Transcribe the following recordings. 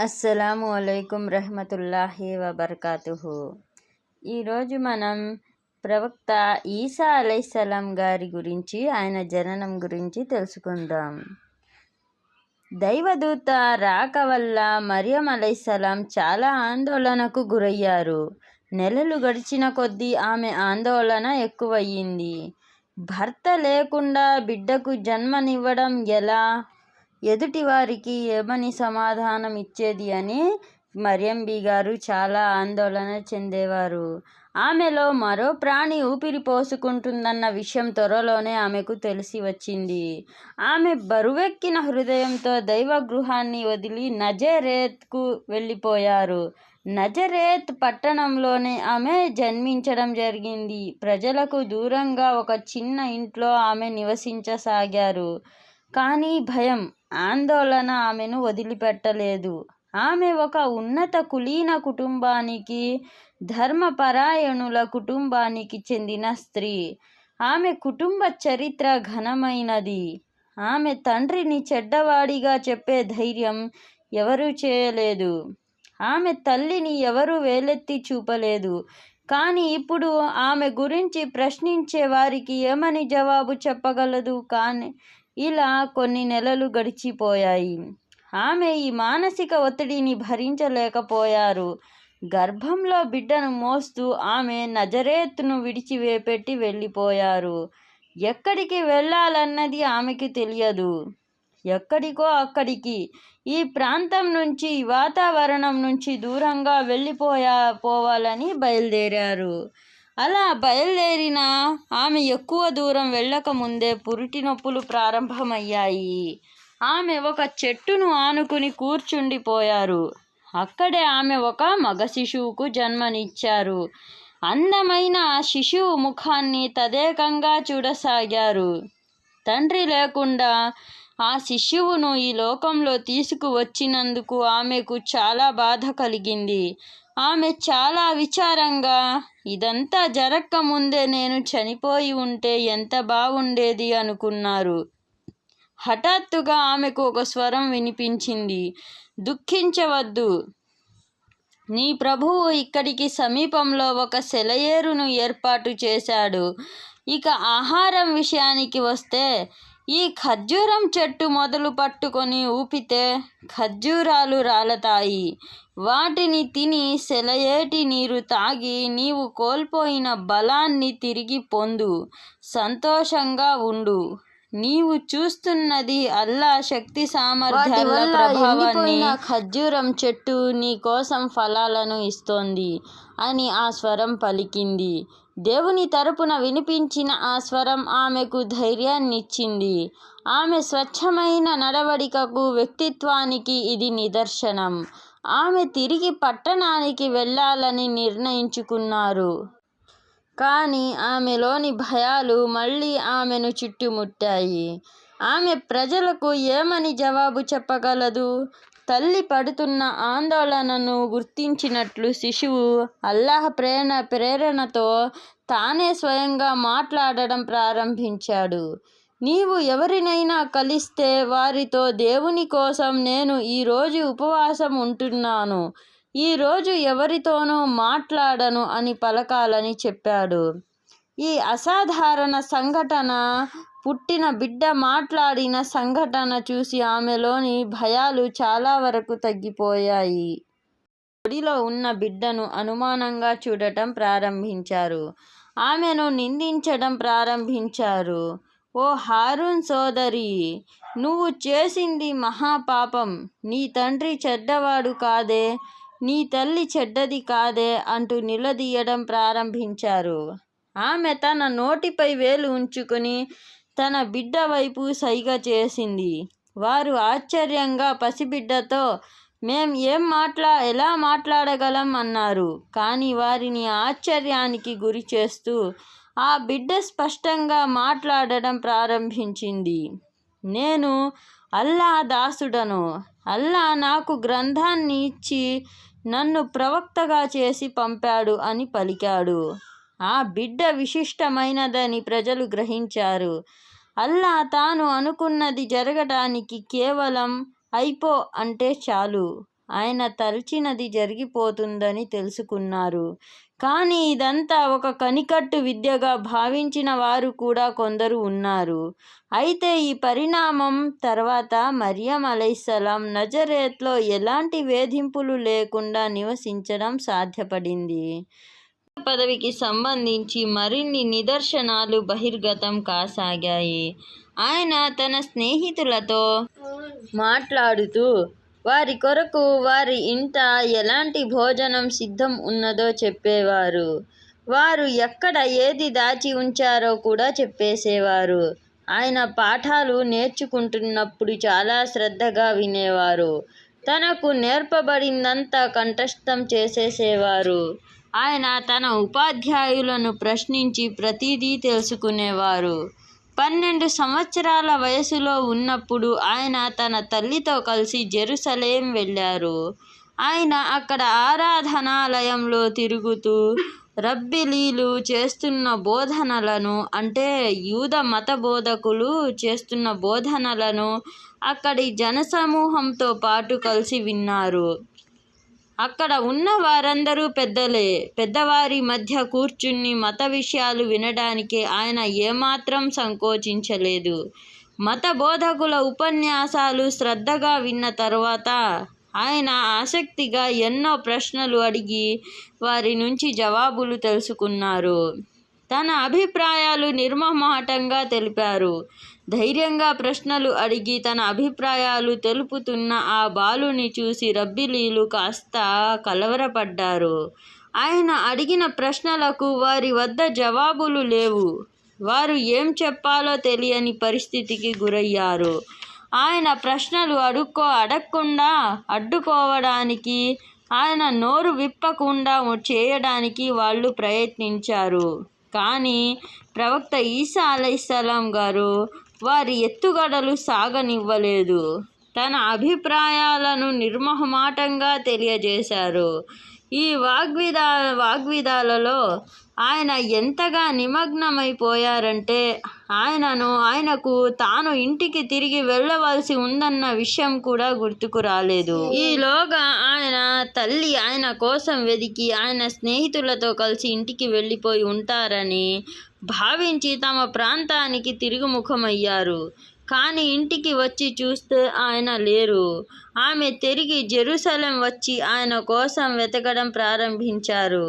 అస్సలాము అలైకుం రహమతుల్లాహి వబర్కాతుహు. ఈరోజు మనం ప్రవక్త ఈసా అలైసలాం గారి గురించి ఆయన జననం గురించి తెలుసుకుందాం. దైవదూత రాక వల్ల మరియం అలైసలాం చాలా ఆందోళనకు గురయ్యారు. నెలలు గడిచిన కొద్దీ ఆమె ఆందోళన ఎక్కువయ్యింది. భర్త లేకుండా బిడ్డకు జన్మనివ్వడం ఎలా? ఎదుటివారికి ఏమని సమాధానం ఇచ్చేది అని మరియంబి గారు చాలా ఆందోళన చెందేవారు. ఆమెలో మరో ప్రాణి ఊపిరి పోసుకుంటుందన్న విషయం త్వరలోనే ఆమెకు తెలిసి వచ్చింది. ఆమె బరువెక్కిన హృదయంతో దైవ గృహాన్ని వదిలి నజరేత్కు వెళ్ళిపోయారు. నజరేత్ పట్టణంలోనే ఆమె జన్మించడం జరిగింది. ప్రజలకు దూరంగా ఒక చిన్న ఇంట్లో ఆమె నివసించసాగారు. కానీ భయం. ఆందోళన ఆమెను వదిలిపెట్టలేదు. ఆమె ఒక ఉన్నత కులీన కుటుంబానికి ధర్మపరాయణుల కుటుంబానికి చెందిన స్త్రీ. ఆమె కుటుంబ చరిత్ర ఘనమైనది. ఆమె తండ్రిని చెడ్డవాడిగా చెప్పే ధైర్యం ఎవరూ చేయలేదు. ఆమె తల్లిని ఎవరు వేలెత్తి చూపలేదు. కానీ ఇప్పుడు ఆమె గురించి ప్రశ్నించే వారికి ఏమని జవాబు చెప్పగలదు? కానీ ఇలా కొన్ని నెలలు గడిచిపోయాయి. ఆమె ఈ మానసిక ఒత్తిడిని భరించలేకపోయారు. గర్భంలో బిడ్డను మోస్తూ ఆమె నజరేత్ను విడిచివేపెట్టి వెళ్ళిపోయారు. ఎక్కడికి వెళ్ళాలన్నది ఆమెకి తెలియదు. ఎక్కడికో అక్కడికి. ఈ ప్రాంతం నుంచి వాతావరణం నుంచి దూరంగా వెళ్ళిపోయా పోవాలని బయలుదేరారు. అలా బయలుదేరిన ఆమె ఎక్కువ దూరం వెళ్ళకముందే పురిటి నొప్పులు ప్రారంభమయ్యాయి. ఆమె ఒక చెట్టును ఆనుకుని కూర్చుండిపోయారు. అక్కడే ఆమె ఒక మగ శిశువుకు జన్మనిచ్చారు. అందమైన ఆ శిశువు ముఖాన్ని తదేకంగా చూడసాగారు. తండ్రి లేకుండా ఆ శిశువును ఈ లోకంలో తీసుకువచ్చినందుకు ఆమెకు చాలా బాధ కలిగింది. ఆమె చాలా విచారంగా ఇదంతా జరక్క ముందే నేను చనిపోయి ఉంటే ఎంత బాగుండేది అనుకున్నారు. హఠాత్తుగా ఆమెకు ఒక స్వరం వినిపించింది. దుఃఖించవద్దు. నీ ప్రభువు ఇక్కడికి సమీపంలో ఒక సెలయేరును ఏర్పాటు చేశాడు. ఇక ఆహారం విషయానికి వస్తే ఈ ఖర్జూరం చెట్టు మొదలు పట్టుకొని ఊపితే ఖర్జూరాలు రాలతాయి. వాటిని తిని సెలయేటి నీరు తాగి నీవు కోల్పోయిన బలాన్ని తిరిగి పొందు. సంతోషంగా ఉండు. నీవు చూస్తున్నది అల్లా శక్తి సామర్థ్యాల ప్రభావాన్ని ఖర్జూరం చెట్టు నీ కోసం ఫలాలను ఇస్తోంది అని ఆ స్వరం పలికింది. దేవుని తరపున వినిపించిన ఆ స్వరం ఆమెకు ధైర్యాన్నిచ్చింది. ఆమె స్వచ్ఛమైన నడవడికకు వ్యక్తిత్వానికి ఇది నిదర్శనం. ఆమె తిరిగి పట్టణానికి వెళ్ళాలని నిర్ణయించుకున్నారు. కానీ ఆమెలోని భయాలు మళ్ళీ ఆమెను చుట్టుముట్టాయి. ఆమె ప్రజలకు ఏమని జవాబు చెప్పగలదు? తల్లి పడుతున్న ఆందోళనను గుర్తించినట్లు శిశువు అల్లాహ్ ప్రేరణ ప్రేరణతో తానే స్వయంగా మాట్లాడడం ప్రారంభించాడు. నీవు ఎవరినైనా కలిస్తే వారితో దేవుని కోసం నేను ఈరోజు ఉపవాసం ఉంటున్నాను. ఈరోజు ఎవరితోనూ మాట్లాడను అని పలకాలని చెప్పాడు. ఈ అసాధారణ సంఘటన పుట్టిన బిడ్డ మాట్లాడిన సంఘటన చూసి ఆమెలోని భయాలు చాలా వరకు తగ్గిపోయాయి. ఒడిలో ఉన్న బిడ్డను అనుమానంగా చూడటం ప్రారంభించారు. ఆమెను నిందించడం ప్రారంభించారు. ఓ హారూన్ సోదరి నువ్వు చేసింది మహాపాపం. నీ తండ్రి చెడ్డవాడు కాదే. నీ తల్లి చెడ్డది కాదే అంటూ నిలదీయడం ప్రారంభించారు. ఆమె తన నోటిపై వేలు ఉంచుకొని తన బిడ్డ వైపు సైగ చేసింది. వారు ఆశ్చర్యంగా పసిబిడ్డతో మేం ఏం మాట్లా ఎలా మాట్లాడగలం? అన్నారు. కానీ వారిని ఆశ్చర్యానికి గురి చేస్తూ ఆ బిడ్డ స్పష్టంగా మాట్లాడడం ప్రారంభించింది. నేను అల్లా దాసుడను అల్లా నాకు గ్రంథాన్ని ఇచ్చి నన్ను ప్రవక్తగా చేసి పంపాడు అని పలికాడు. ఆ బిడ్డ విశిష్టమైనదని ప్రజలు గ్రహించారు. అల్లా తాను అనుకున్నది జరగటానికి కేవలం అయిపో అంటే చాలు. ఆయన తలచినది జరిగిపోతుందని తెలుసుకున్నారు. కానీ ఇదంతా ఒక కనికట్టు విద్యగా భావించిన వారు కూడా కొందరు ఉన్నారు. అయితే ఈ పరిణామం తర్వాత మరియం అలైసలాం నజరేత్లో ఎలాంటి వేధింపులు లేకుండా నివసించడం సాధ్యపడింది. పదవికి సంబంధించి మరిన్ని నిదర్శనాలు బహిర్గతం కాసాగాయి. ఆయన తన స్నేహితులతో మాట్లాడుతూ వారి కొరకు వారి ఇంట ఎలాంటి భోజనం సిద్ధం ఉన్నదో చెప్పేవారు. వారు ఎక్కడ ఏది దాచి ఉంచారో కూడా చెప్పేసేవారు. ఆయన పాఠాలు నేర్చుకుంటున్నప్పుడు చాలా శ్రద్ధగా వినేవారు. తనకు నేర్పబడిందంతా కంఠస్థం చేసేసేవారు. ఆయన తన ఉపాధ్యాయులను ప్రశ్నించి ప్రతిదీ తెలుసుకునేవారు. పన్నెండు సంవత్సరాల వయసులో ఉన్నప్పుడు ఆయన తన తల్లితో కలిసి జెరూసలేం వెళ్ళారు. ఆయన అక్కడ ఆరాధనాలయంలో తిరుగుతూ రబ్బిలీలు చేస్తున్న బోధనలను అంటే యూద మత బోధకులు చేస్తున్న బోధనలను అక్కడి జనసమూహంతో పాటు కలిసి విన్నారు. అక్కడ ఉన్న వారందరూ పెద్దలే. పెద్దవారి మధ్య కూర్చుని మత విషయాలు వినడానికి ఆయన ఏమాత్రం సంకోచించలేదు. మత బోధకుల ఉపన్యాసాలు శ్రద్ధగా విన్న తర్వాత ఆయన ఆసక్తిగా ఎన్నో ప్రశ్నలు అడిగి వారి నుంచి జవాబులు తెలుసుకున్నారు. తన అభిప్రాయాలు నిర్మమాటంగా తెలిపారు. ధైర్యంగా ప్రశ్నలు అడిగి తన అభిప్రాయాలు తెలుపుతున్న ఆ బాలుని చూసి రబ్బిలీలు కాస్త కలవరపడ్డారు. ఆయన అడిగిన ప్రశ్నలకు వారి వద్ద జవాబులు లేవు. వారు ఏం చెప్పాలో తెలియని పరిస్థితికి గురయ్యారు. ఆయన ప్రశ్నలు అడుక్కో అడగకుండా అడ్డుకోవడానికి, ఆయన నోరు విప్పకుండా చేయడానికి వాళ్ళు ప్రయత్నించారు. కానీ ప్రవక్త ఈసా అలైహిస్సలాం గారు వారి ఎత్తుగడలు సాగనివ్వలేదు. తన అభిప్రాయాలను నిర్మహమాటంగా తెలియజేశారు. ఈ వాగ్వివాదాలలో ఆయన ఎంతగా నిమగ్నమైపోయారంటే ఆయనను ఆయనకు తాను ఇంటికి తిరిగి వెళ్ళవలసి ఉందన్న విషయం కూడా గుర్తుకు రాలేదు. ఈలోగా ఆయన తల్లి ఆయన కోసం వెదికి ఆయన స్నేహితులతో కలిసి ఇంటికి వెళ్ళిపోయి ఉంటారని భావించి తమ ప్రాంతానికి తిరుగుముఖమయ్యారు. కానీ ఇంటికి వచ్చి చూస్తే ఆయన లేరు. ఆమె తిరిగి జెరూసలం వచ్చి ఆయన కోసం వెతకడం ప్రారంభించారు.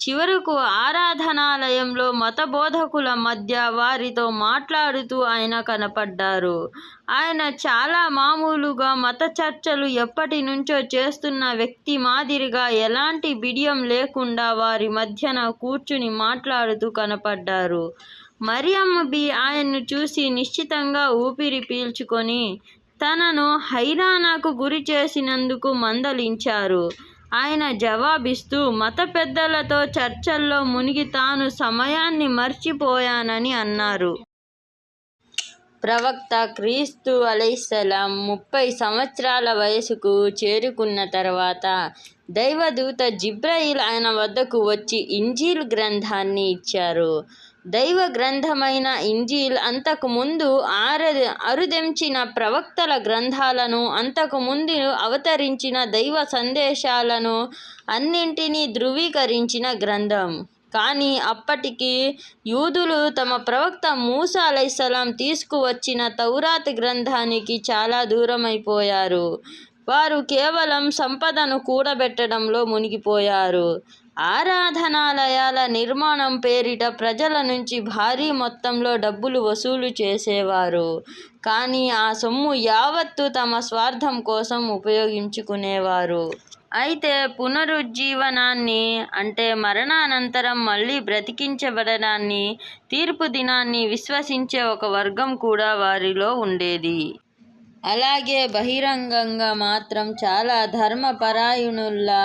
చివరకు ఆరాధనాలయంలో మత బోధకుల మధ్య వారితో మాట్లాడుతూ ఆయన కనపడ్డారు. ఆయన చాలా మామూలుగా మత చర్చలు ఎప్పటి నుంచో చేస్తున్న వ్యక్తి మాదిరిగా ఎలాంటి బిడియం లేకుండా వారి మధ్యన కూర్చుని మాట్లాడుతూ కనపడ్డారు. మరియమ్మ బి ఆయన్ను చూసి నిశ్చితంగా ఊపిరి పీల్చుకొని తనను హైరానాకు గురి చేసినందుకు మందలించారు. ఆయన జవాబిస్తూ మత పెద్దలతో చర్చల్లో మునిగి తాను సమయాన్ని మర్చిపోయానని అన్నారు. ప్రవక్త క్రీస్తు అలైహిస్సలాం ముప్పై సంవత్సరాల వయసుకు చేరుకున్న తర్వాత దైవదూత జిబ్రయిల్ ఆయన వద్దకు వచ్చి ఇంజీల్ గ్రంథాన్ని ఇచ్చారు. దైవ గ్రంథమైన ఇంజీల్ అంతకు ముందు అరుదెంచిన ప్రవక్తల గ్రంథాలను, అంతకు ముందు అవతరించిన దైవ సందేశాలను అన్నింటినీ ధ్రువీకరించిన గ్రంథం. కానీ అప్పటికి యూదులు తమ ప్రవక్త మూసా అలైసలాం తీసుకువచ్చిన తౌరాత్ గ్రంథానికి చాలా దూరమైపోయారు. వారు కేవలం సంపదను కూడబెట్టడంలో మునిగిపోయారు. ఆరాధనాలయాల నిర్మాణం పేరిట ప్రజల నుంచి భారీ మొత్తంలో డబ్బులు వసూలు చేసేవారు. కానీ ఆ సొమ్ము యావత్తు తమ స్వార్థం కోసం ఉపయోగించుకునేవారు. అయితే పునరుజ్జీవనాన్ని అంటే మరణానంతరం మళ్ళీ బ్రతికించబడడాన్ని, తీర్పు దినాన్ని విశ్వసించే ఒక వర్గం కూడా వారిలో ఉండేది. అలాగే బహిరంగంగా మాత్రం చాలా ధర్మపరాయణుల్లా,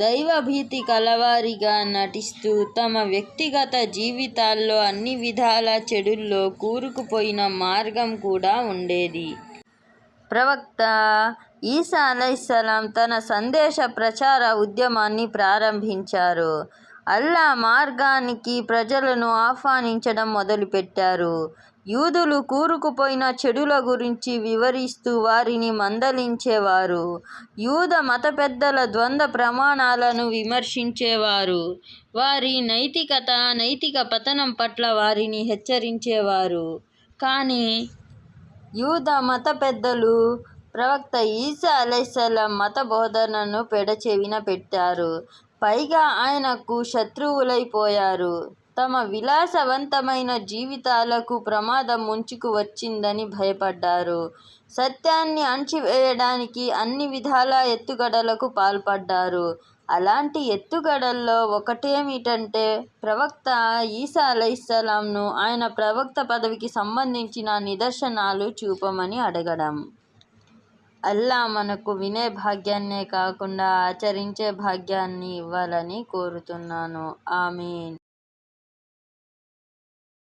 దైవభీతి కలవారిగా నటిస్తూ తమ వ్యక్తిగత జీవితాల్లో అన్ని విధాల చెడుల్లో కూరుకుపోయిన మార్గం కూడా ఉండేది. ప్రవక్త ఈసా అలైస్లాం తన సందేశ ప్రచార ఉద్యమాన్ని ప్రారంభించారు. అల్లా మార్గానికి ప్రజలను ఆహ్వానించడం మొదలుపెట్టారు. యూదులు కూరుకుపోయిన చెడుల గురించి వివరిస్తూ వారిని మందలించేవారు. యూద మత పెద్దల ద్వంద్వ ప్రమాణాలను విమర్శించేవారు. వారి నైతికత నైతిక పతనం పట్ల వారిని హెచ్చరించేవారు. కానీ యూద మత పెద్దలు ప్రవక్త ఈసా అలైసలాం మత బోధనను పెడచెవిన పెట్టారు. పైగా ఆయనకు శత్రువులైపోయారు. తమ విలాసవంతమైన జీవితాలకు ప్రమాదం ముంచుకు వచ్చిందని భయపడ్డారు. సత్యాన్ని అణచివేయడానికి అన్ని విధాల ఎత్తుగడలకు పాల్పడ్డారు. అలాంటి ఎత్తుగడల్లో ఒకటేమిటంటే ప్రవక్త ఈసా అలైస్లాంను ఆయన ప్రవక్త పదవికి సంబంధించిన నిదర్శనాలు చూపమని అడగడం. అల్లా మనకు వినే భాగ్యాన్నే కాకుండా ఆచరించే భాగ్యాన్ని ఇవ్వాలని కోరుతున్నాను. ఆమీన్.